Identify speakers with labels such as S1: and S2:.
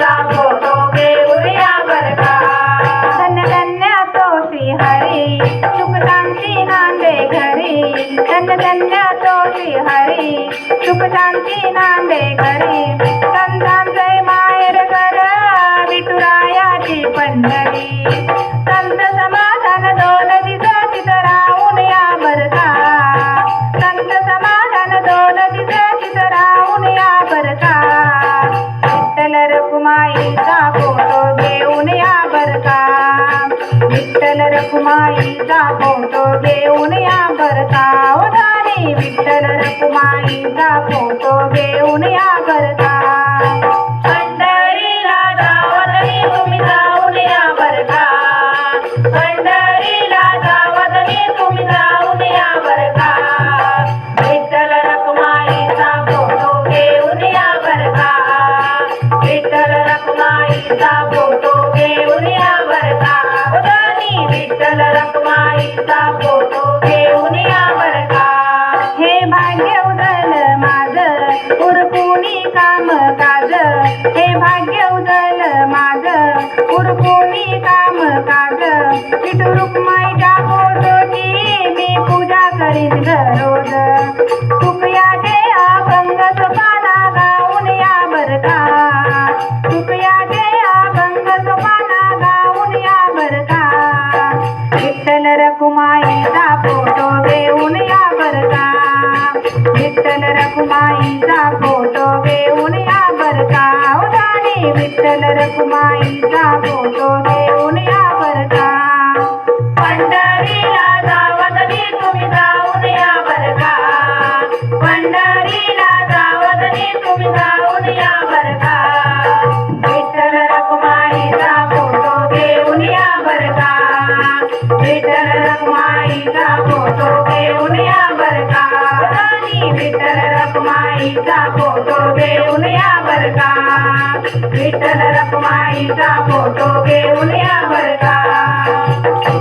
S1: माईचा
S2: धन्य धन्य तो श्री हरी सुख शांती नांदे घरी. विठ्ठल रखुमाईचा फोटो घेऊन या करता का विठ्ठल रखुमाईचा फोटो घेऊन या बर
S1: तुम्ही जाऊन या तुम्ही जाऊन या विठ्ठल रखुमाईचा फोटो घेऊन या बर विठ्ठल रखुमाईचा फोटो घेऊन या बरका फोटो घेऊन या बर का?
S2: हे भाग्य उदल माझ उरकुनी काम काज. हे भाग्य उदल माझ उरकुनी काम काज. विठू रुक्माईच्या फोटोची मी पूजा करीन रोज रखुमाईचा फोटो घेऊन या बर का विठ्ठल रखुमाईचा फोटो घेऊन या बर का उदानी विठ्ठल रखुमाईचा फोटो घेऊन या बर का
S1: पंढरीला जावतनी तुम्ही जाऊन या बर का पंढरीला जावतनी तुम्ही जाऊन विठ्ठल रखुमाईचा फोटो घेऊन या बर का? विठ्ठल रखुमाईचा फोटो घेऊन या बर का? विठ्ठल फोटो घेऊन या बर का?